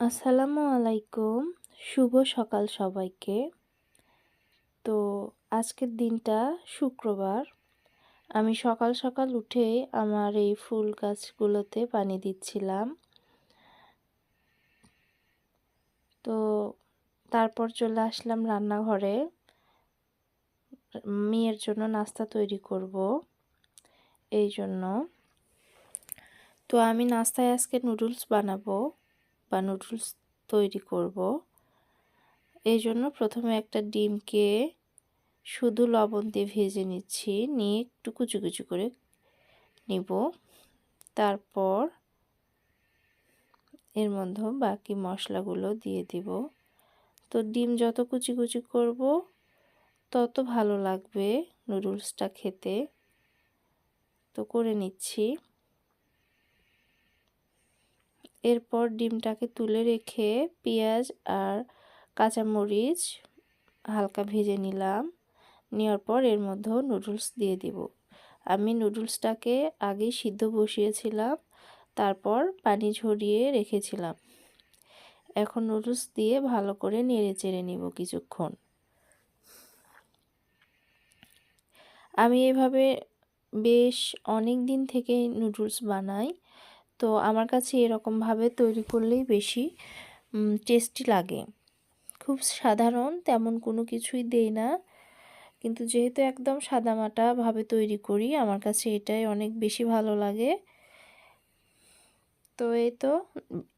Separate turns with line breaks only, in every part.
আসসালামু আলাইকুম। শুভ সকাল সবাইকে। তো আজকের দিনটা শুক্রবার। আমি সকাল সকাল উঠে আমার এই ফুল গাছগুলোতে পানি দিচ্ছিলাম। তো তারপর চলে আসলাম রান্নাঘরে। মেয়ের জন্য নাস্তা তৈরি করব এই জন্য। তো আমি নাস্তায় আজকে নুডলস বানাবো। বা নুডলস তৈরি করব। এই জন্য প্রথমে একটা ডিমকে শুধু লবণ দিয়ে ভেজে নিচ্ছি, নিয়ে একটু কুচু কুচু করে নিব। তারপর এর মধ্যে বাকি মশলাগুলো দিয়ে দিব। তো ডিম যত কুচি কুচি করব, তত ভালো লাগবে নুডলসটা খেতে। তো করে নিচ্ছি। এরপর ডিমটাকে তুলে রেখে পেঁয়াজ আর কাঁচামরিচ হালকা ভেজে নিলাম। নেওয়ার পর এর মধ্যেও নুডলস দিয়ে দিব। আমি নুডলসটাকে আগেই সিদ্ধ বসিয়েছিলাম, তারপর পানি ঝরিয়ে রেখেছিলাম। এখন নুডলস দিয়ে ভালো করে নেড়ে চেড়ে নিব কিছুক্ষণ। আমি এভাবে বেশ অনেক দিন থেকে নুডলস বানাই। তো আমার কাছে এরকমভাবে তৈরি করলেই বেশি টেস্টি লাগে। খুব সাধারণ, তেমন কোনো কিছুই দেই না। কিন্তু যেহেতু একদম সাদামাটাভাবে তৈরি করি, আমার কাছে এটাই অনেক বেশি ভালো লাগে। তো এই তো,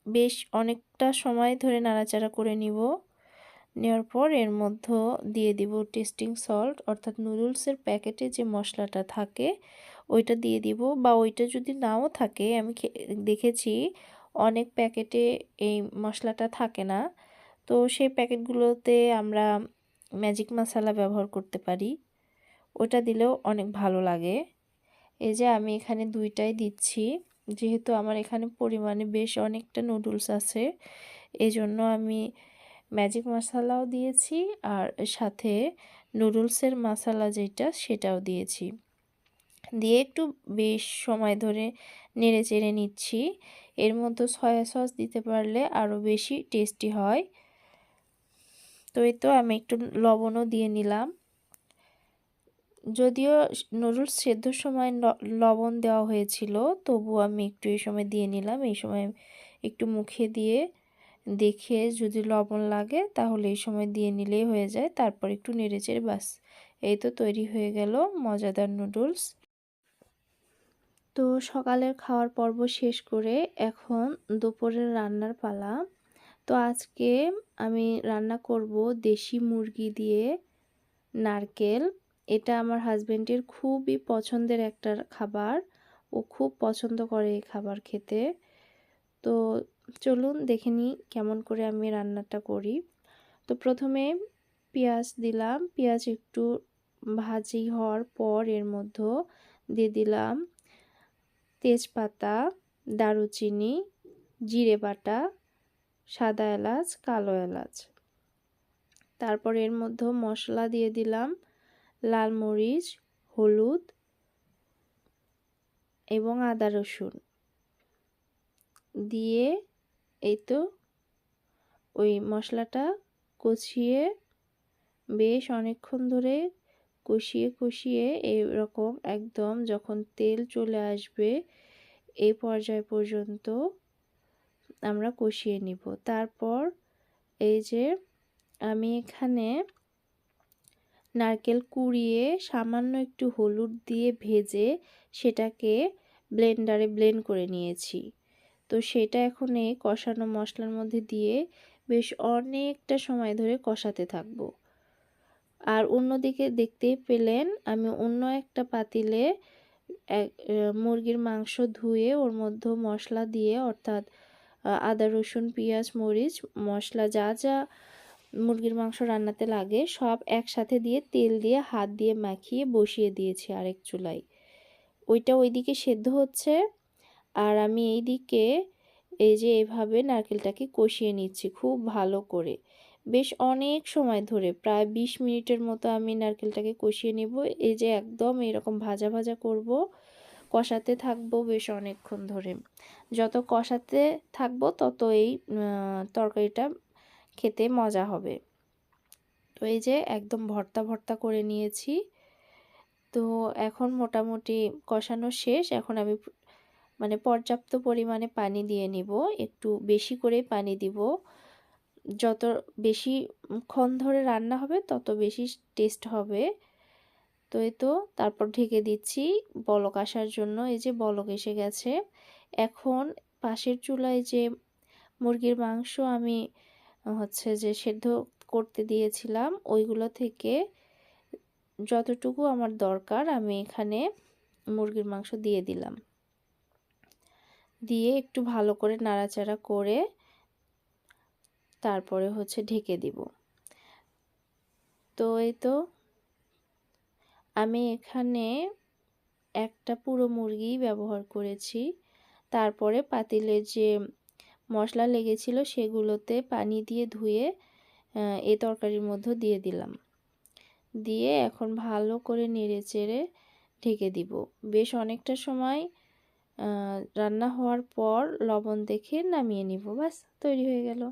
বেশ অনেকটা সময় ধরে নাড়াচাড়া করে নিব। নেওয়ার পর এর মধ্যে দিয়ে দিব টেস্টিং সল্ট অর্থাৎ নুডলসের প্যাকেটে যে মশলাটা থাকে ওইটা দিয়ে দিব বা ওইটা যদি নাও থাকে, আমি দেখেছি অনেক প্যাকেটে এই মশলাটা থাকে না। তো সেই প্যাকেটগুলোতে আমরা ম্যাজিক মশলা ব্যবহার করতে পারি। ওটা দিলেও অনেক ভালো লাগে। এই যে আমি এখানে দুইটাই দিচ্ছি, যেহেতু আমার এখানে পরিমাণে বেশ অনেকটা নুডলস আছে এই জন্য আমি ম্যাজিক মশলাও দিয়েছি আর সাথে নুডলসের মশলা যেটা সেটাও দিয়েছি। দিয়ে একটু বেশ সময় ধরে নেড়ে চেড়ে নিচ্ছি। এর মধ্যে সয়া সস দিতে পারলে আরও বেশি টেস্টি হয়। তো এই তো আমি একটু লবণও দিয়ে নিলাম। যদিও নুডলস সেদ্ধর সময় লবণ দেওয়া হয়েছিল, তবু আমি একটু এই সময় দিয়ে নিলাম। এই সময় একটু মুখে দিয়ে দেখে যদি লবণ লাগে তাহলে এই সময় দিয়ে নিলেই হয়ে যায়। তারপর একটু নেড়ে চেড়ে বাস। এই তো তৈরি হয়ে গেল মজাদার নুডলস। তো সকালের খাওয়ার পর্ব শেষ করে এখন দুপুরের রান্নার পালা। তো আজকে আমি রান্না করব দেশি মুরগি দিয়ে নারকেল। এটা আমার হাজব্যান্ডের খুবই পছন্দের একটা খাবার। ও খুব পছন্দ করে এই খাবার খেতে। তো চলুন দেখে নিই কেমন করে আমি রান্নাটা করি। তো প্রথমে পেঁয়াজ দিলাম। পেঁয়াজ একটু ভাজি হওয়ার পর এর মধ্যে দিয়ে দিলাম। তেজপাতা, দারুচিনি, জিরে বাটা, সাদা এলাচ, কালো এলাচ। তারপর এর মধ্যে মশলা দিয়ে দিলাম লাল মরিচ, হলুদ এবং আদা রসুন। দিয়ে এই তো ওই মশলাটা কষিয়ে বেশ অনেকক্ষণ ধরে কষিয়ে কষিয়ে এরকম একদম যখন তেল চলে আসবে এই পর্যায় পর্যন্ত আমরা কষিয়ে নিব। তারপর এই যে আমি এখানে নারকেল কুড়িয়ে সামান্য একটু হলুদ দিয়ে ভেজে সেটাকে ব্লেন্ডারে ব্লেন্ড করে নিয়েছি। তো সেটা এখন এই কষানো মশলার মধ্যে দিয়ে বেশ অনেকটা সময় ধরে কষাতে থাকব। আর অন্যদিকে দেখতেই পেলেন আমি অন্য একটা পাতিলে মুরগির মাংস ধুয়ে ওর মধ্যে মশলা দিয়ে, অর্থাৎ আদা, রসুন, পেঁয়াজ, মরিচ, মশলা যা যা মুরগির মাংস রান্নাতে লাগে সব একসাথে দিয়ে তেল দিয়ে হাত দিয়ে মাখিয়ে বসিয়ে দিয়েছি আরেক চুলায়। ওইটা ওইদিকে সেদ্ধ হচ্ছে আর আমি এই দিকে এই যে এভাবে নারকেলটাকে কষিয়ে নিচ্ছি খুব ভালো করে। বেশ অনেক সময় ধরে, প্রায় ২০ মিনিটের মতো আমি নারকেলটাকে কষিয়ে নেব। এই যে একদম এরকম ভাজা ভাজা করব, কষাতে থাকব বেশ অনেকক্ষণ ধরে। যত কষাতে থাকব তত এই তরকারিটা খেতে মজা হবে। তো এই যে একদম ভর্তা ভর্তা করে নিয়েছি। তো এখন মোটামুটি কষানো শেষ। এখন আমি মানে পর্যাপ্ত পরিমাণে পানি দিয়ে নিব। একটু বেশি করে পানি দিব। যত বেশি ক্ষণ ধরে রান্না হবে, তত বেশি টেস্ট হবে। তো এই তো, তারপর ঢেকে দিচ্ছি বলক আসার জন্য। এই যে বলক এসে গেছে। এখন পাশের চুলায় যে মুরগির মাংস আমি, হচ্ছে যে সেদ্ধ করতে দিয়েছিলাম, ওইগুলো থেকে যতটুকু আমার দরকার আমি এখানে মুরগির মাংস দিয়ে দিলাম। দিয়ে একটু ভালো করে নাড়াচাড়া করে তারপরে হচ্ছে ঢেকে দিব। তো এই তো আমি এখানে একটা পুরো মুরগি ব্যবহার করেছি। তারপরে পাতিলে যে মশলা লেগেছিল সেগুলোতে পানি দিয়ে ধুয়ে এই তরকারির মধ্যে দিয়ে দিলাম। দিয়ে এখন ভালো করে নেড়ে চেড়ে ঢেকে দিব। বেশ অনেকটা সময় রান্না হওয়ার পর লবণ দেখে নামিয়ে নিব। বাস তৈরি হয়ে গেল।